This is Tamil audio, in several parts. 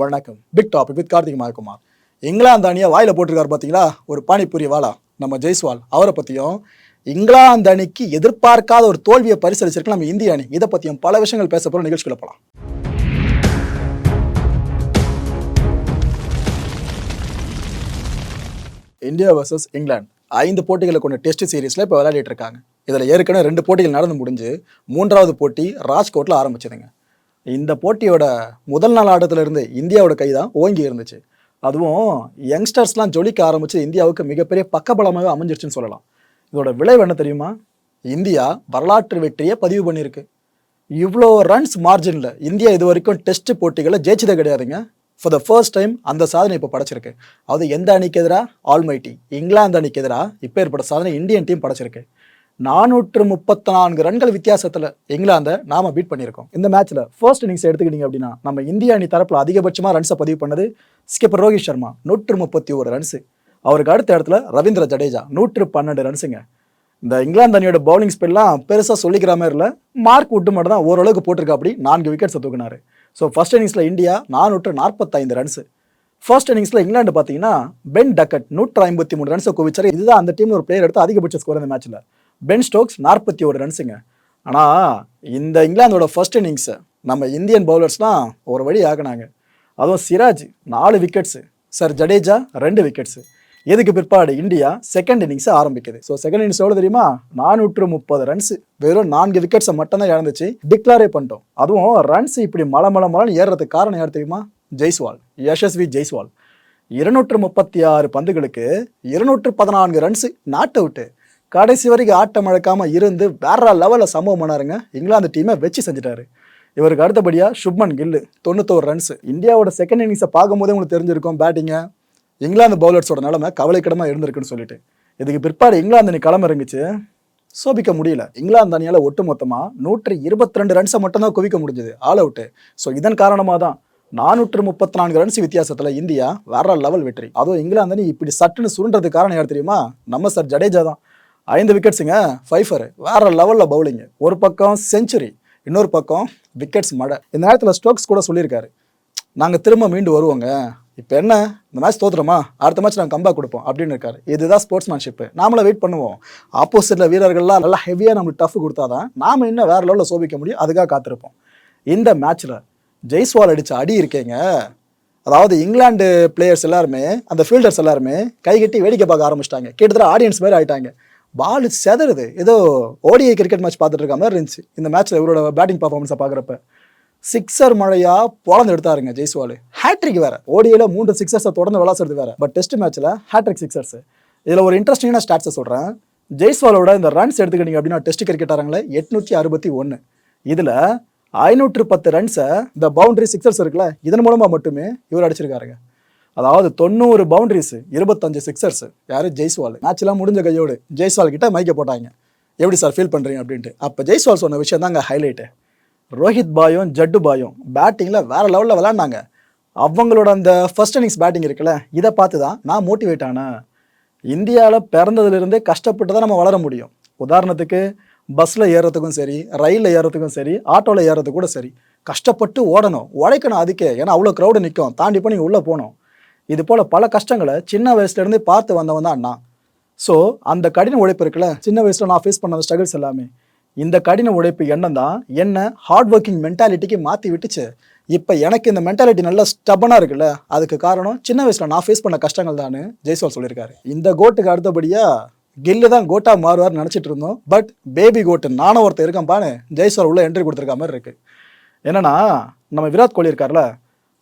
வணக்கம். Big topic with Karthik Mayakumar England அணியை வாயில் போட்டிருக்காரு பார்த்தீங்களா ஒரு பானிபூரி வாலா. நம்ம ஜெய்ஸ்வால் அவரை பற்றியும் இங்கிலாந்து அணிக்கு எதிர்பார்க்காத ஒரு தோல்வியை பரிசளிச்சிருக்கு நம்ம இந்திய அணி. இதை பற்றியும் பல விஷயங்கள் பேச போகிற நிகழ்ச்சிக்குள்ள போகலாம் இந்தியா வர்சஸ் இங்கிலாந்து. ஐந்து போட்டிகளை கொண்ட டெஸ்ட் சீரீஸில் இப்போ விளையாடிட்டு இருக்காங்க. இதில் ஏற்கனவே ரெண்டு போட்டிகள் நடந்து முடிஞ்சு மூன்றாவது போட்டி ராஜ்கோட்டில் ஆரம்பிச்சதுங்க. இந்த போட்டியோட முதல் நாள் ஆட்டத்துல இருந்து இந்தியாவோட கை தான் ஓங்கி இருந்துச்சு. அதுவும் யங்ஸ்டர்ஸ்லாம் ஜொலிக்க ஆரம்பிச்சு இந்தியாவுக்கு மிகப்பெரிய பக்கபலமாக அமைஞ்சிருச்சுன்னு சொல்லலாம். இதோட விளைவு என்ன தெரியுமா? இந்தியா வரலாற்று வெற்றியை பதிவு பண்ணியிருக்கு. இவ்வளோ ரன்ஸ் மார்ஜினில் இந்தியா இது வரைக்கும் டெஸ்ட் போட்டிகளை ஜெயிச்சதே கிடையாதுங்க. ஃபார் த ஃபர்ஸ்ட் டைம் அந்த சாதனை இப்போ படைச்சிருக்கு. அது எந்த அணிக்கு எதிராக ஆல்மைட்டி இங்கிலாந்து அணிக்கு எதிராக இப்போ ஏற்பட்ட சாதனை இந்தியன் டீம் படைச்சிருக்கு. நானூற்று முப்பத்தி நான்கு ரன்கள் வித்தியாசத்தில் இங்கிலாந்தை நாம பீட் பண்ணியிருக்கோம். இந்த மேட்ச்ல ஃபர்ஸ்ட் இன்னிங்ஸ் எடுத்துக்கிட்டீங்க அப்படின்னா நம்ம இந்திய அணி தரப்பில் அதிகபட்சமாக ரன்ஸை பதிவு பண்ணது ஸ்கிப்பர் ரோஹித் சர்மா நூற்று முப்பத்தி ஒரு ரன்ஸு அவருக்கு அடுத்த இடத்துல ரவீந்திர ஜடேஜா நூற்று பன்னெண்டு ரன்ஸுங்க இந்த இங்கிலாந்து அணியோட பவுலிங் ஸ்பெல்லாம் பெருசாக சொல்லிக்கிற மாதிரி இல்லை மார்க் விட்டு மட்டும் தான் ஓரளவுக்கு போட்டிருக்கா அப்படி நான்கு விக்கெட்ஸை தூக்குனாரு. ஸோ ஃபர்ஸ்ட் இன்னிங்ஸில் இந்தியா நானூற்று நாற்பத்தைந்து ரன்ஸு ஃபர்ஸ்ட் இன்னிங்ஸில் இங்கிலாந்து பார்த்தீங்கன்னா பென் டக்கட் நூற்று ஐம்பத்தி மூணு ரன்ஸை குவிச்சார். இதுதான் அந்த டீம் ஒரு பிளேயர் எடுத்து அதிகபட்ச ஸ்கோர் அந்த மேட்ச்சில் பென் ஸ்டோக்ஸ் நாற்பத்தி ஒரு ரன்ஸுங்க ஆனால் இந்த இங்கிலாந்தோட ஃபர்ஸ்ட் இன்னிங்ஸை நம்ம இந்தியன் பவுலர்ஸ்லாம் ஒரு வழி ஆகினாங்க அதுவும் சிராஜ் நாலு விக்கெட்ஸு சார் ஜடேஜா ரெண்டு விக்கெட்ஸு இதுக்கு பிற்பாடு இந்தியா செகண்ட் இன்னிங்ஸை ஆரம்பிக்குது. ஸோ செகண்ட் இன்னிங்ஸ் எவ்வளோ தெரியுமா? நானூற்று முப்பது ரன்ஸு வெறும் நான்கு விக்கெட்ஸை மட்டும்தான் இழந்துச்சு. டிக்ளாரே பண்ணிட்டோம். அதுவும் ரன்ஸ் இப்படி மலை மலை மலைன்னு ஏறுறதுக்கு காரணம் யார் தெரியுமா? ஜெய்ஸ்வால். யஷஸ்வி ஜெய்ஸ்வால். இருநூற்று முப்பத்தி ஆறு பந்துகளுக்கு இருநூற்று பதினான்கு ரன்ஸு நாட் அவுட்டு கடைசி வரைக்கும் ஆட்டம் அழக்காமல் இருந்து வேற லெவலில் சம்பவம் பண்ணாருங்க. இங்கிலாந்து டீமை வச்சு செஞ்சுட்டாரு. இவருக்கு அடுத்தபடியாக சுப்மன் கில்லு தொண்ணூத்தோரு ரன்ஸ் இந்தியாவோட செகண்ட் இன்னிங்ஸை பார்க்கும்போதே உங்களுக்கு தெரிஞ்சிருக்கும் பேட்டிங்கை இங்கிலாந்து பவுலர்ஸோட நிலமை கவலைக்கிடமாக இருந்திருக்குன்னு சொல்லிட்டு. இதுக்கு பிற்பாடு இங்கிலாந்து நீ களம் இறங்குச்சு. சோபிக்க முடியல. இங்கிலாந்து அணியால் ஒட்டு மொத்தமாக நூற்றி இருபத்தி ரெண்டு ரன்ஸை மட்டும்தான் குவிக்க முடிஞ்சது. ஆல் அவுட்டு ஸோ இதன் காரணமாக தான் நானூற்று முப்பத்தி நான்கு ரன்ஸ் வித்தியாசத்தில் இந்தியா வேற லெவல் வெற்றி. அதுவும் இங்கிலாந்து அணி இப்படி சட்டுன்னு சுருண்டது காரணம் யார் தெரியுமா? நம்ம சார் ஜடேஜா தான். ஐந்து விக்கெட்ஸுங்க ஃபைஃபர் வேற லெவலில் பவுலிங்கு ஒரு பக்கம் செஞ்சுரி இன்னொரு பக்கம் விக்கெட்ஸ் மழை இந்த நேரத்தில் ஸ்டோக்ஸ் கூட சொல்லியிருக்காரு. நாங்கள் திரும்ப மீண்டு வருவோங்க. இப்போ என்ன? இந்த மேட்ச் தோத்துறோமா அடுத்த மேட்ச் நாங்கள் கம்பா கொடுப்போம் அப்படின்னு இருக்காரு. இதுதான் ஸ்போர்ட்ஸ்மேன்ஷிப்பு நாமளை வெயிட் பண்ணுவோம். ஆப்போசிட்டில் வீரர்கள்லாம் நல்லா ஹெவியாக நம்மளுக்கு டஃப் கொடுத்தாதான் நாம இன்னும் வேற லெவலில் சோபிக்க முடியும். அதுக்காக காத்திருப்போம். இந்த மேட்ச்சில் ஜெய்ஸ்வால் அடித்த அடி இருக்கேங்க. அதாவது இங்கிலாந்து பிளேயர்ஸ் எல்லாருமே அந்த ஃபீல்டர்ஸ் எல்லாருமே கைகட்டி வேடிக்கை பார்க்க ஆரம்பிச்சிட்டாங்க. கிட்டத்தட்ட ஆடியன்ஸ் மாதிரி ஆயிட்டாங்க. பால் செதறுது. ஏதோ ஓடிஐ கிரிக்கெட் மேட்ச் பார்த்துட்டு இருக்க மாதிரி இருந்துச்சு. இந்த மேட்ச்சில் இவரோட பேட்டிங் பர்ஃபார்மன்ஸை பார்க்குறப்ப. சிக்ஸர் மழையா பொழந்து எடுத்தாருங்க ஜெய்ஸ்வால். ஹேட்ரிக் வேற. ஓடியில் மூன்று சிக்ஸர்ஸை தொடர்ந்து விளாசுறது வேற. பட் டெஸ்ட் மேட்ச்சில் ஹேட்ரிக் சிக்ஸர்ஸ் இதில் ஒரு இன்ட்ரெஸ்டிங்கான ஸ்டாட்ஸை சொல்கிறேன் ஜெய்ஸ்வாலோட இந்த ரன்ஸ் எடுத்துக்கிட்டீங்க அப்படின்னா டெஸ்ட் கிரிக்கெட்டாரங்களே எட்நூற்றி அறுபத்தி ஒன்று இதில் ஐநூற்று பத்து ரன்ஸை இந்த பவுண்டரி சிக்ஸர்ஸ் இருக்குல்ல இதன் மூலமாக மட்டுமே இவர் அடிச்சிருக்காருங்க. அதாவது தொண்ணூறு பவுண்டரிஸ் இருபத்தஞ்சு சிக்ஸர்ஸ் யார்? ஜெய்ஸ்வால். மேட்ச்லாம் முடிஞ்ச கையோடு ஜெய்ஸ்வால் கிட்ட மைக்க போட்டாங்க. எப்படி சார் ஃபீல் பண்ணுறீங்க அப்படின்ட்டு. அப்போ ஜெய்ஸ்வால் சொன்ன விஷயம் தாங்க ஹைலைட்டு ரோஹித் பாயும் ஜட்டு பாயும் பேட்டிங்கில் வேறு லெவலில் விளாண்டாங்க அவங்களோட அந்த ஃபர்ஸ்ட் இன்னிங்ஸ் பேட்டிங் இருக்குல்ல இதை பார்த்து தான் நான் மோட்டிவேட் ஆனேன். இந்தியாவில் பிறந்ததுலேருந்தே கஷ்டப்பட்டு தான் நம்ம வளர முடியும். உதாரணத்துக்கு பஸ்ஸில் ஏறுறதுக்கும் சரி ரயிலில் ஏறுறதுக்கும் சரி ஆட்டோவில் ஏறுறது கூட சரி கஷ்டப்பட்டு ஓடணும். உழைக்கணும் அதுக்கே. ஏன்னா அவ்வளோ க்ரௌடு நிற்கும் தாண்டி போய் நீங்கள் உள்ளே போகணும். இது போல் பல கஷ்டங்களை சின்ன வயசுலேருந்தே பார்த்து வந்தவன் தான் அண்ணா. ஸோ அந்த கடின உழைப்பு இருக்குல்ல சின்ன வயசில் நான் ஃபேஸ் பண்ண ஸ்ட்ரகிள்ஸ் எல்லாமே இந்த கடின உழைப்பு எண்ணம் தான் என்ன ஹார்ட் ஒர்க்கிங் மென்டாலிட்டிக்கு மாற்றி விட்டுச்சு. இப்போ எனக்கு இந்த மென்டாலிட்டி நல்லா ஸ்டபனாக இருக்குல்ல அதுக்கு காரணம் சின்ன வயசில் நான் ஃபேஸ் பண்ண கஷ்டங்கள் தான் ஜெய்ஸ்வால் சொல்லியிருக்காரு. இந்த கோட்டுக்கு அடுத்தபடியாக கில்லு தான் கோட்டா மாறுவார்னு நினச்சிட்டு இருந்தோம் பட் பேபி கோட்டு நானும் ஒருத்தர் இருக்கேன் பானு ஜெய்ஸ்வால் உள்ள என்ட்ரி கொடுத்துருக்க மாதிரி இருக்கு. என்னன்னா நம்ம விராட் கோலி இருக்கார்ல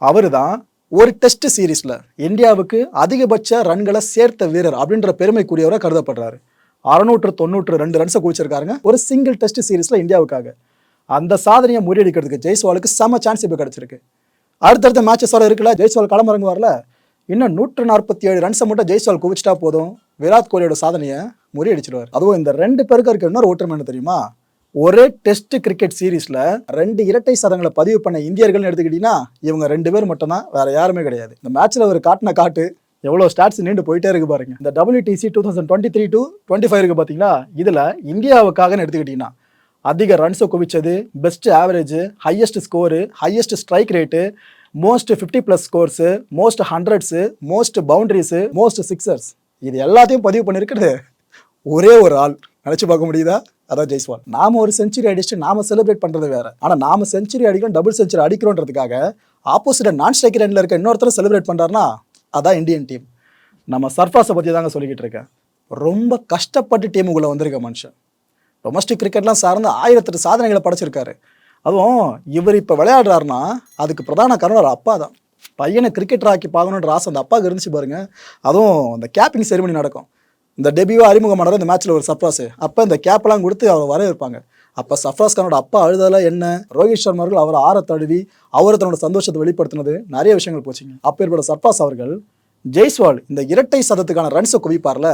அவர் தான் ஒரு டெஸ்ட் சீரீஸில் இந்தியாவுக்கு அதிகபட்ச ரன்களை சேர்த்த வீரர் அப்படின்ற பெருமைக்குரியவராக கருதப்படுறாரு. அறுநூற்று தொண்ணூற்று ரெண்டு ரன்ஸை குவிச்சிருக்காருங்க. ஒரு சிங்கிள் டெஸ்ட் சீரீஸில் இந்தியாவுக்காக. அந்த சாதனையை முறியடிக்கிறதுக்கு ஜெய்ஸ்வாலுக்கு செம சான்ஸ் இப்போ கிடச்சிருக்கு. அடுத்தடுத்த மேட்சஸோட இருக்குல்ல ஜெய்ஸ்வால் களமிறங்கு வரல இன்னும் நூற்று நாற்பத்தி ஏழு ரன்ஸை மட்டும் ஜெய்ஸ்வால் குவிச்சிட்டா போதும். விராட் கோலியோட சாதனையை முறியடிச்சிடுவார் அதுவும் இந்த ரெண்டு பேருக்கு இருக்க இன்னொரு ஒற்றுமை என்ன தெரியுமா? ஒரே டெஸ்ட் கிரிக்கெட் சீரீஸ்ல ரெண்டு இரட்டை சதங்களை பதிவு பண்ண இந்தியர்கள்னு எடுத்துக்கிட்டீங்கன்னா இவங்க ரெண்டு பேர் மட்டும்தான் வேற யாருமே கிடையாது. இந்த மேட்ச்ல ஒரு காட்டின காட்டு எவ்வளோ ஸ்டாட்ஸ் நீண்டு போயிட்டே இருக்கு பாருங்க. இந்த WTC two thousand twenty three to twenty five இருக்கு பார்த்தீங்களா இதில் இந்தியாவுக்காகன்னு எடுத்துக்கிட்டிங்கன்னா அதிக ரன்ஸை குவிச்சது best average highest score highest strike rate most fifty plus scores most hundreds most boundaries most sixers இது எல்லாத்தையும் பதிவு பண்ணியிருக்கிறது ஒரே ஒரு ஆள். நினச்சி பார்க்க முடியுதா? அதான் ஜெய்ஸ்வால். நாம ஒரு செஞ்சுரி அடிச்சுட்டு நாம செலிப்ரேட் பண்றது வேற. ஆனா நாம செஞ்சுரி அடிக்கிறோம் டபுள் செஞ்சுரி அடிக்கிறோன்றதுக்காக ஆப்போசிட் நான் ஸ்ட்ரைக்கர் எண்ட்ல இருக்க இன்னொருத்தர் செலிப்ரேட் பண்றாருன்னா அதான் இந்தியன் டீம் நம்ம சர்ஃபாஸை பற்றி தாங்க சொல்லிக்கிட்டு இருக்கேன். ரொம்ப கஷ்டப்பட்டு டீமுக்குள்ள வந்திருக்க மனுஷன். டொமஸ்டிக் கிரிக்கெட்லாம் சார்ந்து ஆயிரத்தெட்டு சாதனைகளை படைச்சிருக்காரு. அதுவும் இவர் இப்போ விளையாடுறாருன்னா அதுக்கு பிரதான காரணம் ஒரு அப்பா தான். பையனை கிரிக்கெட்டர் ஆக்கி பார்க்கணுன்ற ஆசை அந்த அப்பாவுக்கு இருந்துச்சு பாருங்க. அதுவும் அந்த கேப்பிங் செரிமனி நடக்கும். இந்த டெபியூ அறிமுகமானவர் இந்த மேட்ச்சில் ஒரு சர்ப்ராஸ் அப்போ இந்த கேப்லாம் கொடுத்து அவர் வரவேற்பாங்க. இருப்பாங்க அப்போ சஃப்ராஸ் கானோட அப்பா அழுதல என்ன? ரோஹித் சர்மா அவர்கள் அவர் ஆற தழுவி அவர் தன்னோட சந்தோஷத்தை வெளிப்படுத்தினது. நிறைய விஷயங்கள் போச்சுங்க அப்பேற்பட்ட சர்ஃபாஸ் அவர்கள் ஜெய்ஸ்வால் இந்த இரட்டை சதத்துக்கான ரன்ஸை குவிப்பார்ல?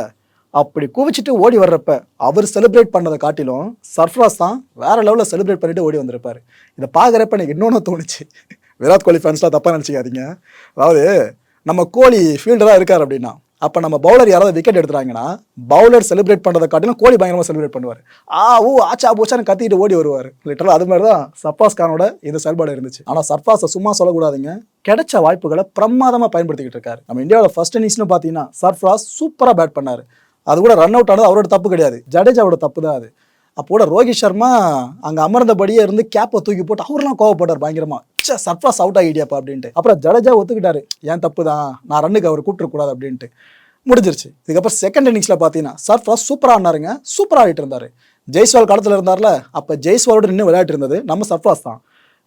அப்படி குவிச்சிட்டு ஓடி வர்றப்ப அவர் செலிப்ரேட் பண்ணதை காட்டிலும் சர்ஃப்ராஸ் தான் வேற லெவலில் செலிப்ரேட் பண்ணிட்டு ஓடி வந்திருப்பாரு. இதை பார்க்குறப்ப எனக்கு இன்னொன்று தோணுச்சு. விராட் கோலி ஃபேன்ஸ்லாம் தப்பாக நினச்சிக்காதீங்க. அதாவது நம்ம கோலி ஃபீல்டராக இருக்கார் அப்படின்னா அப்போ நம்ம பவுலர் யாராவது விக்கெட் எடுத்துறாங்கன்னா பவுலர் செலிப்ரேட் பண்ணுறதை காட்டிலும் கோலி பயங்கரமாக செலிப்ரேட் பண்ணுவார். ஆ ஊ ஆச்சா பூச்சான்னு கத்திட்டு ஓடி வருவார். லிட்டரலாக அது மாதிரி தான் சர்ஃபாஸ் கானோட இந்த செயல்பாடு இருந்துச்சு. ஆனால் சர்ஃபாஸை சும்மா சொல்லக்கூடாதுங்க. கிடைச்ச வாய்ப்புகளை பிரமாதமாக பயன்படுத்திக்கிட்டு இருக்காரு. நம்ம இந்தியாவோட ஃபர்ஸ்ட் இன்னிங்ஸ்னு பார்த்தீங்கன்னா சர்ஃப்ராஸ் சூப்பராக பேட் பண்ணார். அது கூட ரன் அவுட் ஆனது அவரோட தப்பு கிடையாது. ஜடேஜாவோட தப்பு தான் அது. அப்போட ரோஹித் சர்மா அங்கே அமர்ந்தபடியே இருந்து கேப்பை தூக்கி போட்டு அவர்லாம் கோவப்பட்டார் பயங்கரமா. ச்சே சர்ஃப்ராஸ் அவுட் ஆகிட்டியாப்பா அப்படின்ட்டு. அப்புறம் ஜடேஜா ஒத்துக்கிட்டாரு. ஏன் தப்பு தான் நான் ரன்னுக்கு அவர் கூப்பிட்டுருக்கூடாது அப்படின்ட்டு. முடிஞ்சிருச்சு. இதுக்கப்புறம் செகண்ட் இன்னிங்ஸில் பார்த்தீங்கன்னா சர்ஃப்ராஸ் சூப்பராக ஆனாருங்க சூப்பராக ஆடிட்டு இருந்தார். ஜெய்ஸ்வால் களத்தில் இருந்தார்ல அப்போ ஜெய்ஸ்வாலோட நின்று விளையாட்டு இருந்தது. நம்ம சர்ஃப்ராஸ் தான்.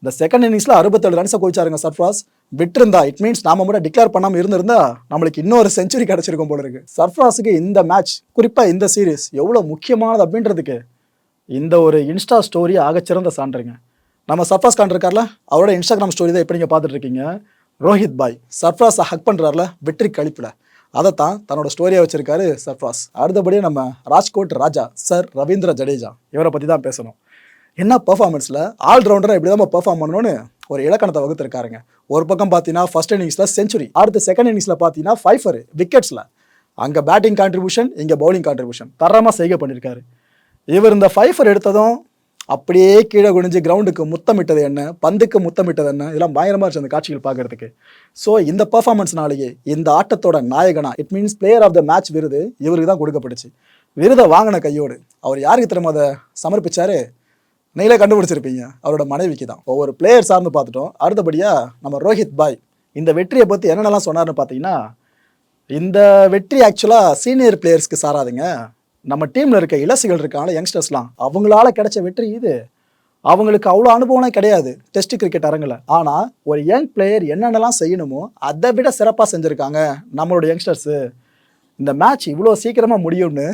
இந்த செகண்ட் இன்னிங்ஸில் அறுபத்தேழு ரன்ஸை குவிச்சாருங்க சர்ஃப்ராஸ் விட்டுருந்தா இட் மீன்ஸ் நாம மட்டும் டிக்ளேர் பண்ணாமல் இருந்திருந்தா நம்மளுக்கு இன்னொரு செஞ்சுரி கிடச்சிருக்கும் போல இருக்கு. சர்ஃப்ராஸுக்கு இந்த மேட்ச் குறிப்பாக இந்த சீரீஸ் எவ்வளோ முக்கியமானது அப்படின்றதுக்கு இந்த ஒரு இன்ஸ்டா ஸ்டோரி ஆகச்சிறந்த சான்றுங்க. நம்ம சர்ஃபாஸ் கான் இருக்கார்ல அவரோட இன்ஸ்டாகிராம் ஸ்டோரி தான் எப்படி நீங்கள் பார்த்துட்டு இருக்கீங்க ரோஹித் பாய் சர்ஃப்ராஸை ஹக் பண்ணுறாருல வெற்றி கழிப்பில். அதை தான் தன்னோட ஸ்டோரியாக வச்சுருக்காரு சர்ஃப்ராஸ். அடுத்தபடியே நம்ம ராஜ்கோட் ராஜா சர் ரவீந்திர ஜடேஜா இவரை பற்றி தான் பேசணும். என்ன பர்ஃபார்மன்ஸில் ஆல்ரவுண்டராக இப்படி தான் பர்ஃபார்ம் பண்ணணும்னு ஒரு இலக்கணத்தை வகுத்துருக்காருங்க. ஒரு பக்கம் பார்த்தீங்கன்னா ஃபர்ஸ்ட் இன்னிங்ஸில் செஞ்சுரி அடுத்த செகண்ட் இன்னிங்ஸில் பார்த்தீங்கன்னா ஃபைஃபர் விக்கெட்ஸில் அங்கே பேட்டிங் கான்ட்ரிபியூஷன் இங்கே பவுலிங் கான்ட்ரிபியூஷன் தரமாக செய்கை பண்ணியிருக்காரு இவர் இந்த ஃபைஃபர் எடுத்ததும் அப்படியே கீழே குனிஞ்சு கிரவுண்டுக்கு முத்தமிட்டது என்ன? பந்துக்கு முத்தமிட்டது என்ன? இதெல்லாம் பயங்கரமாக இருந்துச்சு அந்த காட்சிகள் பார்க்கறதுக்கு. ஸோ இந்த பர்ஃபார்மன்ஸ்னாலேயே இந்த ஆட்டத்தோட நாயகனா it means player of the match விருது இவருக்கு தான் கொடுக்கப்பட்டுச்சு. விருதை வாங்கின கையோடு அவர் யாருக்கு திரும்ப அதை சமர்ப்பிச்சாரு? நீங்களே கண்டுபிடிச்சிருப்பீங்க. அவரோட மனைவிக்கு தான். ஒவ்வொரு பிளேயர் சார்ந்து பார்த்துட்டோம். அடுத்தபடியாக நம்ம ரோஹித் பாய் இந்த வெற்றியை பற்றி என்னென்னலாம் சொன்னார்னு பார்த்தீங்கன்னா இந்த வெற்றி ஆக்சுவலாக சீனியர் பிளேயர்ஸ்க்கு சாராதுங்க. நம்ம டீமில் இருக்க இலசுகள் இருக்காங்கள யங்ஸ்டர்ஸ்லாம் அவங்களால கிடைச்ச வெற்றி இது. அவங்களுக்கு அவ்வளோ அனுபவம் கிடையாது டெஸ்ட் கிரிக்கெட் அரங்கில். ஆனால் ஒரு யங் பிளேயர் என்னென்னலாம் செய்யணுமோ அதை விட சிறப்பாக செஞ்சுருக்காங்க நம்மளோட யங்ஸ்டர்ஸு இந்த மேட்ச் இவ்வளோ சீக்கிரமாக முடியும்னு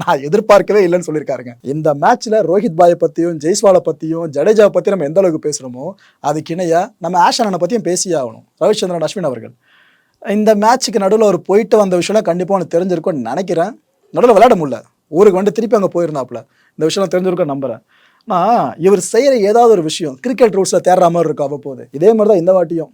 நான் எதிர்பார்க்கவே இல்லைன்னு சொல்லியிருக்காருங்க. இந்த மேட்ச்சில் ரோஹித் பாயை பற்றியும் ஜெய்ஸ்வாலை பற்றியும் ஜடேஜா பற்றி நம்ம எந்த அளவுக்கு பேசுகிறோமோ அதுக்கு இணையாக நம்ம ஆஷானனை பற்றியும் பேசியே ஆகணும். ரவிச்சந்திரன் அஸ்வின் அவர்கள். இந்த மேட்ச்சுக்கு நடுவில் அவர் போயிட்டு வந்த விஷயம்லாம் கண்டிப்பாக அவனுக்கு தெரிஞ்சிருக்கும்னு நினைக்கிறேன். நடுவில் விளையாட முடியல. ஊருக்கு வந்து திருப்பி அங்கே போயிருந்தாப்புல. இந்த விஷயம் தெரிஞ்சிருக்க நம்புறேன். ஆனால் இவர் செய்கிற ஏதாவது ஒரு விஷயம் கிரிக்கெட் ரூல்ஸில் தேடுற மாதிரி இருக்கும் அவ்வப்போது. இதே மாதிரி தான் இந்த வாட்டியும்.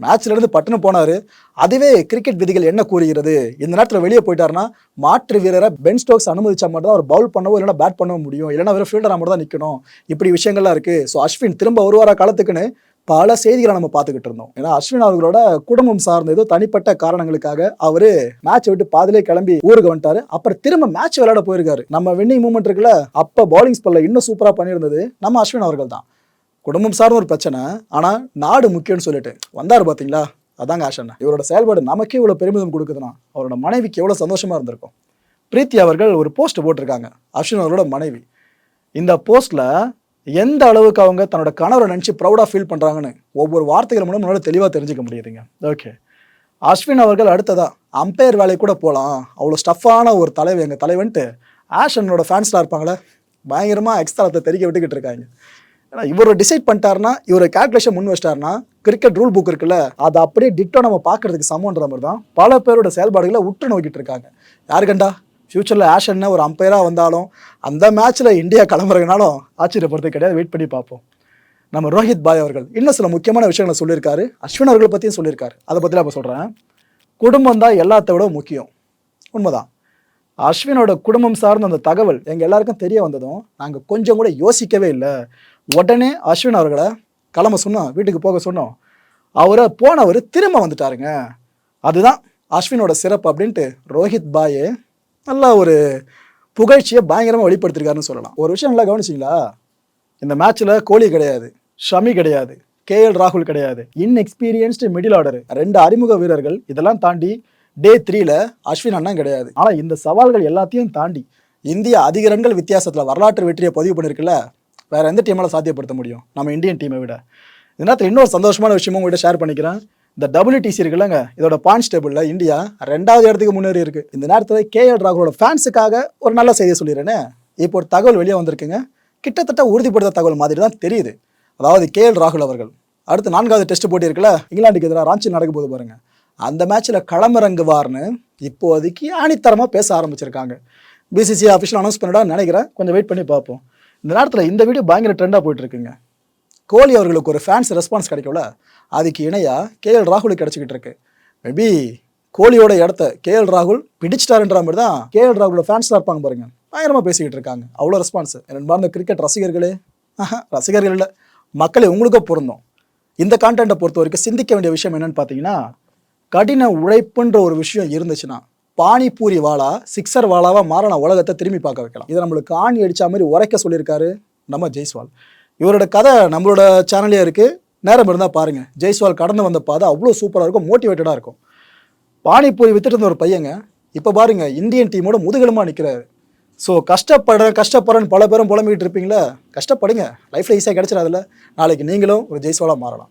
மேட்ச்லேருந்து பட்டுன்னு போனார். அதுவே கிரிக்கெட் விதிகள் என்ன கூறுகிறது? இந்த நேரத்தில் வெளியே போயிட்டாருன்னா மாற்று வீரரை பென் ஸ்டோக்ஸ் அனுமதிச்சா மட்டும் தான் அவர் பவுல் பண்ணவோ இல்லைனா பேட் பண்ணவும் முடியும். இல்லைனா வெறும் ஃபீல்டராக மட்டும் தான் நிற்கணும் இப்படி விஷயங்கள்லாம் இருக்குது ஸோ அஸ்வின் திரும்ப ஒரு வார காலத்துக்குன்னு பல செய்திகளை நம்ம பார்த்துக்கிட்டு இருந்தோம். ஏன்னா அஸ்வின் அவர்களோட குடும்பம் சார்ந்த ஏதோ தனிப்பட்ட காரணங்களுக்காக அவரு மேட்ச் விட்டு பாதிலே கிளம்பி ஊருக்கு வந்துட்டாரு. அப்புறம் திரும்ப மேட்ச் விளையாட போயிருக்காரு. நம்ம வின்னிங் மூமெண்ட் இருக்குல்ல அப்ப பவுலிங் ஸ்பெல்ல இன்னும் சூப்பரா பண்ணியிருந்தது நம்ம அஸ்வின் அவர்கள் தான். குடும்பம் சார்ந்த ஒரு பிரச்சனை ஆனா நாடு முக்கியம்னு சொல்லிட்டு வந்தாரு பாத்தீங்களா? அதாங்க ஆஷன் இவரோட செயல்பாடு நமக்கே இவ்வளவு பெருமிதம் கொடுக்குதுன்னா அவரோட மனைவிக்கு எவ்வளவு சந்தோஷமா இருந்திருக்கும். பிரீத்தி அவர்கள் ஒரு போஸ்ட் போட்டிருக்காங்க அஸ்வின் அவரோட மனைவி. இந்த போஸ்ட்ல எந்த அளவுக்கு அவங்க தன்னோட கணவரை நினச்சி ப்ரௌடாக ஃபீல் பண்ணுறாங்கன்னு ஒவ்வொரு வார்த்தைகள் மூலம் நம்மளால தெளிவாக தெரிஞ்சுக்க முடியுதுங்க. ஓகே அஸ்வின் அவர்கள் அடுத்ததா அம்பையர் வேலைக்கு கூட போகலாம் அவ்வளோ ஸ்டஃப்பான ஒரு தலைவர் எங்கள் தலைவன்ட்டு ஆஷனோட ஃபேன்ஸ்லாம் இருப்பாங்களே பயங்கரமாக எக்ஸ்ட்ராத்தை தெரிக்க விட்டுக்கிட்டு இருக்காங்க. ஏன்னா இவர் டிசைட் பண்ணிட்டாருன்னா இவர் கால்குலேஷன் முன் வச்சிட்டாருன்னா கிரிக்கெட் ரூல் புக் இருக்குல்ல அதை அப்படியே டிட்டோ நம்ம பார்க்கறதுக்கு சமன்ற மாதிரி தான் பல பேரோட செயல்பாடுகளை உற்று நோக்கிட்டு இருக்காங்க. யாருக்கண்டா ஃப்யூச்சரில் ஆஷன்னு ஒரு அம்பையராக வந்தாலும் அந்த மேட்ச்சில் இந்தியா கிளம்புறதுனாலும் ஆச்சரியப்படுறது கிடையாது. வெயிட் பண்ணி பார்ப்போம். நம்ம ரோஹித் பாய் அவர்கள் இன்னும் சில முக்கியமான விஷயங்களை சொல்லியிருக்காரு. அஸ்வின் அவர்களை பற்றியும் சொல்லியிருக்காரு. அதை பற்றிலாம் இப்போ சொல்கிறேன் குடும்பம் தான் எல்லாத்த விட முக்கியம். உண்மைதான். அஸ்வினோட குடும்பம் சார்ந்த அந்த தகவல் எங்கள் எல்லாருக்கும் தெரிய வந்ததும் நாங்கள் கொஞ்சம் கூட யோசிக்கவே இல்லை. உடனே அஸ்வின் அவர்களை கிளம்ப சொன்னோம். வீட்டுக்கு போக சொன்னோம். அவரை போனவர் திரும்ப வந்துட்டாருங்க. அதுதான் அஸ்வினோட சிறப்பு அப்படின்ட்டு ரோஹித் பாய் நல்லா ஒரு புகழ்ச்சியை பயங்கரமாக வெளிப்படுத்திருக்காருன்னு சொல்லலாம். ஒரு விஷயம் நல்லா கவனிச்சிங்களா? இந்த மேட்ச்சில் கோலி கிடையாது ஷமி கிடையாது கேஎல் ராகுல் கிடையாது. இன்எக்ஸ்பீரியன்ஸ்டு மிடில் ஆர்டர் ரெண்டு அறிமுக வீரர்கள் இதெல்லாம் தாண்டி டே த்ரீல அஸ்வின் அண்ணன் கிடையாது. ஆனால் இந்த சவால்கள் எல்லாத்தையும் தாண்டி இந்தியா அதிக ரன்கள் வித்தியாசத்தில் வரலாற்று வெற்றியை பதிவு பண்ணியிருக்குல்ல வேற எந்த டீமால் சாத்தியப்படுத்த முடியும்? நம்ம இந்தியன் டீமை விட. இதனால் இன்னொரு சந்தோஷமான விஷயமும் உங்கள்கிட்ட ஷேர் பண்ணிக்கிறேன். இந்த டபுள்யூ டிசி இருக்குல்லங்க. இதோட பாயிண்ட்ஸ் டேபிளில் இந்தியா ரெண்டாவது இடத்துக்கு முன்னேறி இருக்கு. இந்த நேரத்தில் கேஎல் ராகுலோட ஃபேன்ஸுக்காக ஒரு நல்ல செய்தியை சொல்லிடுறேனே. இப்போ ஒரு தகவல் வெளியே வந்திருக்குங்க. கிட்டத்தட்ட உறுதிப்படுத்த தகவல் மாதிரி தான் தெரியுது. அதாவது கேஎல் ராகுல் அவர்கள். அடுத்து நான்காவது டெஸ்ட் போட்டி இருக்குல்ல இங்கிலாந்துக்கு எதிராக ராஞ்சி நடக்க போது பாருங்க. அந்த மேட்ச்சில் களமிறங்குவார்னு இப்போதைக்கு ஆணித்தரமாக பேச ஆரம்பிச்சிருக்காங்க. பிசிசி அஃபிஷியல் அனௌன்ஸ் பண்ணிடா நினைக்கிறேன். கொஞ்சம் வெயிட் பண்ணி பார்ப்போம். இந்த நேரத்தில் இந்த வீடியோ பயங்கர ட்ரெண்டாக போயிட்டு இருக்குங்க. கோலி அவர்களுக்கு ஒரு ஃபேன்ஸ் ரெஸ்பான்ஸ் கிடைக்கும்ல? அதுக்கு இணையாக கேஎல் ராகுலுக்கு கிடச்சிக்கிட்டு இருக்கு. மேபி கோலியோட இடத்த கேஎல் ராகுல் பிடிச்சிட்டாருன்ற மாதிரி தான் கேஎல் ராகுலோட ஃபேன்ஸாக இருப்பாங்க பாருங்க. பயங்கரமாக பேசிக்கிட்டு இருக்காங்க. அவ்வளோ ரெஸ்பான்ஸ் என்பார்ந்த கிரிக்கெட் ரசிகர்களே. ஆஹா, ரசிகர்கள் இல்லை. மக்களே உங்களுக்கும் பொருந்தும். இந்த கான்டென்ட்டை பொறுத்த வரைக்கும் சிந்திக்க வேண்டிய விஷயம் என்னென்னு பார்த்தீங்கன்னா கடின உழைப்புன்ற ஒரு விஷயம் இருந்துச்சுன்னா பானிபூரி வாழா சிக்ஸர் வாளாவா மாறின உலகத்தை திரும்பி பார்க்க வைக்கலாம். இதை நம்மளுக்கு ஆணி அடித்த மாதிரி உரைக்க சொல்லியிருக்காரு நம்ம ஜெய்ஸ்வால். இவரோட கதை நம்மளோட சேனல்லே இருக்குது நேரம் இருந்தால் பாருங்கள் ஜெய்ஸ்வால் கடந்து வந்த பாதை அவ்வளோ சூப்பராக இருக்கும் மோட்டிவேட்டடாக இருக்கும். பானிபூரி வித்துட்டு இருந்த ஒரு பையங்க இப்போ பாருங்கள் இந்தியன் டீமோட முதுகெலுமா நிற்கிறாரு ஸோ கஷ்டப்படுறேன் கஷ்டப்படுறேன்னு பல பேரும் புலம்பிக்கிட்டு இருப்பீங்களா கஷ்டப்படுங்க. லைஃப்பில் ஈஸியாக கிடைச்சிடாதுல்ல. நாளைக்கு நீங்களும் ஒரு ஜெய்ஸ்வாலாக மாறலாம்.